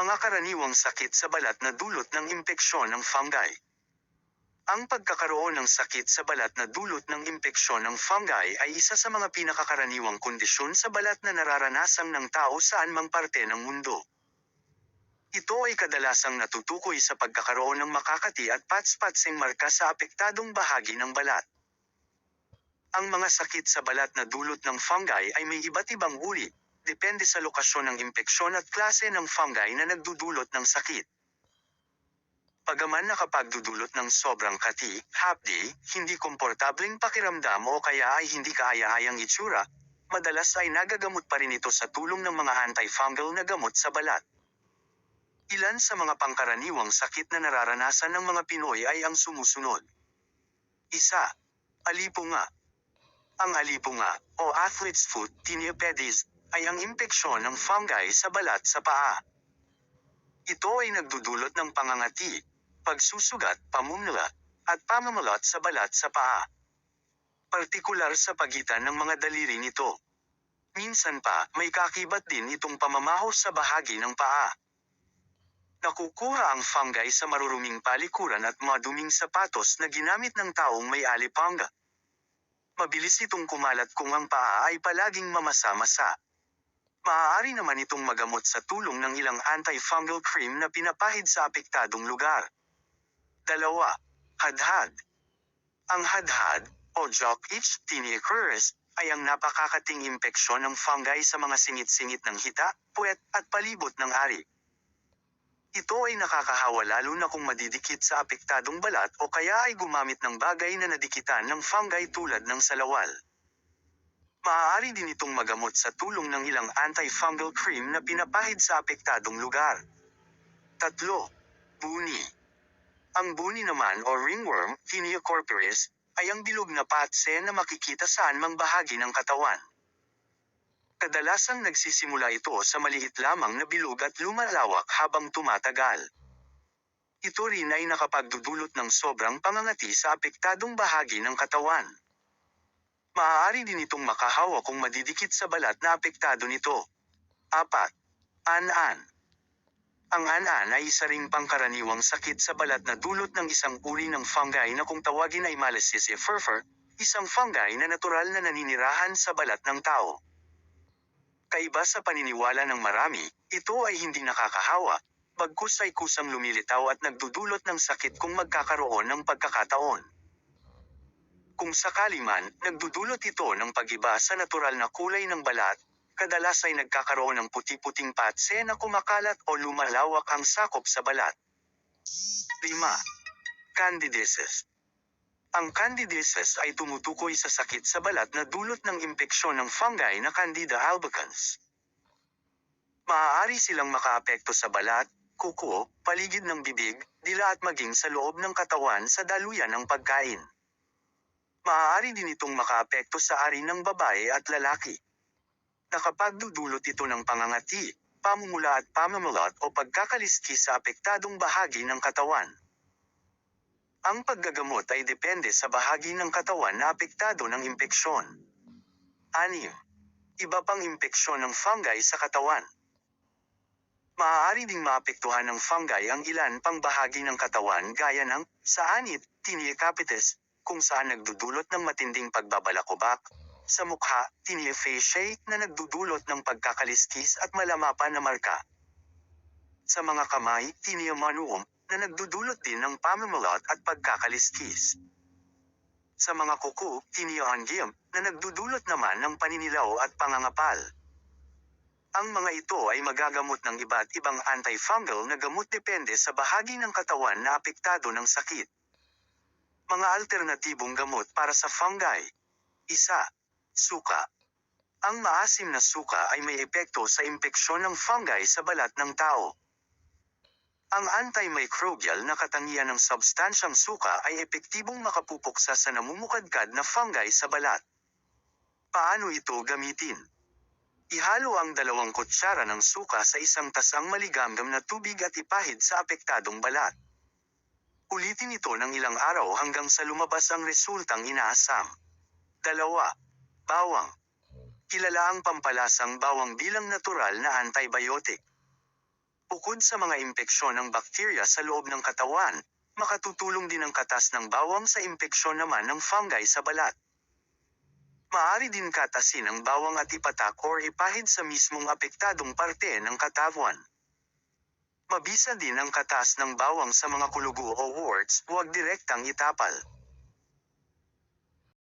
Mga karaniwang sakit sa balat na dulot ng impeksyon ng fungi. Ang pagkakaroon ng sakit sa balat na dulot ng impeksyon ng fungi ay isa sa mga pinakakaraniwang kondisyon sa balat na nararanasan ng tao saan mang parte ng mundo. Ito ay kadalasang natutukoy sa pagkakaroon ng makakati at pats-patsing marka sa apektadong bahagi ng balat. Ang mga sakit sa balat na dulot ng fungi ay may iba't ibang uri, depende sa lokasyon ng impeksyon at klase ng fungi na nagdudulot ng sakit. Pagaman nakapagdudulot ng sobrang kati, hapdi, hindi komportabling pakiramdam o kaya ay hindi kaaya-ayang itsura, madalas ay nagagamot pa rin ito sa tulong ng mga antifungal na gamot sa balat. Ilan sa mga pangkaraniwang sakit na nararanasan ng mga Pinoy ay ang sumusunod. Isa, alipunga. Ang alipunga, o athlete's foot, tinea ay ang impeksyon ng fungi sa balat sa paa. Ito ay nagdudulot ng pangangati, pagsusugat, pamumula, at pamamalot sa balat sa paa. Partikular sa pagitan ng mga daliri nito. Minsan pa, may kakibat din itong pamamaho sa bahagi ng paa. Nakukuha ang fungi sa maruruming palikuran at maduming sapatos na ginamit ng taong may alipanga. Mabilis itong kumalat kung ang paa ay palaging mamasa-masa. Maaari naman itong magamot sa tulong ng ilang antifungal cream na pinapahid sa apektadong lugar. Dalawa, hadhad. Ang hadhad, o jock itch tinea-curris, ay ang napakakating impeksyon ng fungi sa mga singit-singit ng hita, puwet, at palibot ng ari. Ito ay nakakahawa lalo na kung madidikit sa apektadong balat o kaya ay gumamit ng bagay na nadikitan ng fungi tulad ng salawal. Maaari din itong magamot sa tulong ng ilang antifungal cream na pinapahid sa apektadong lugar. Tatlo, buni. Ang buni naman o ringworm, Tinea corporis, ay ang bilog na patse na makikita saan mang bahagi ng katawan. Kadalasang nagsisimula ito sa maliit lamang na bilog at lumalawak habang tumatagal. Ito rin ay nakapagdudulot ng sobrang pangangati sa apektadong bahagi ng katawan. Maaari din itong makahawa kung madidikit sa balat na apektado nito. 4. An-an. Ang an-an ay isa ring pangkaraniwang sakit sa balat na dulot ng isang uri ng fungi na kung tawagin ay Malassezia furfur, isang fungi na natural na naninirahan sa balat ng tao. Kaiba sa paniniwala ng marami, ito ay hindi nakakahawa, bagkus ay kusang lumilitaw at nagdudulot ng sakit kung magkakaroon ng pagkakataon. Kung sakali man, nagdudulot ito ng pagiba sa natural na kulay ng balat, kadalas ay nagkakaroon ng puti-puting patse na kumakalat o lumalawak ang sakop sa balat. 5. Candidiasis ang candidiasis ay tumutukoy sa sakit sa balat na dulot ng impeksyon ng fungi na Candida albicans. Maaari silang makaapekto sa balat, kuko, paligid ng bibig, dila at maging sa loob ng katawan sa daluyan ng pagkain. Maaari din itong makaapekto sa ari ng babae at lalaki. Nakapagdudulot ito ng pangangati, pamumula at pamamalot o pagkakaliski sa apektadong bahagi ng katawan. Ang paggagamot ay depende sa bahagi ng katawan na apektado ng impeksyon. 6. Iba pang impeksyon ng fungi sa katawan. Maaari ding maapektuhan ng fungi ang ilan pang bahagi ng katawan gaya ng, sa anit, tinea capitis, kung saan nagdudulot ng matinding pagbabalakubak, sa mukha, tinea faciae, na nagdudulot ng pagkakaliskis at malamapa na marka. Sa mga kamay, tinea manuum, na nagdudulot din ng pamamalot at pagkakaliskis. Sa mga kuko, tinioangium, na nagdudulot naman ng paninilaw at pangangapal. Ang mga ito ay magagamot ng iba't ibang antifungal na gamot depende sa bahagi ng katawan na apektado ng sakit. Mga alternatibong gamot para sa fungi. Isa, suka. Ang maasim na suka ay may epekto sa impeksyon ng fungi sa balat ng tao. Ang antimicrobial na katangian ng substansyang suka ay epektibong makapupuksa sa namumukadkad na fungi sa balat. Paano ito gamitin? Ihalo ang dalawang kutsara ng suka sa isang tasang maligamgam na tubig at ipahid sa apektadong balat. Ulitin ito ng ilang araw hanggang sa lumabas ang resultang inaasam. Dalawa. Bawang. Kilala ang pampalasang bawang bilang natural na antibiotic. Bukod sa mga impeksyon ng bakterya sa loob ng katawan, makatutulong din ang katas ng bawang sa impeksyon naman ng fungi sa balat. Maari din katasin ang bawang at ipatak or ipahid sa mismong apektadong parte ng katawan. Mabisa din ang katas ng bawang sa mga kulugo o warts, huwag direktang itapal.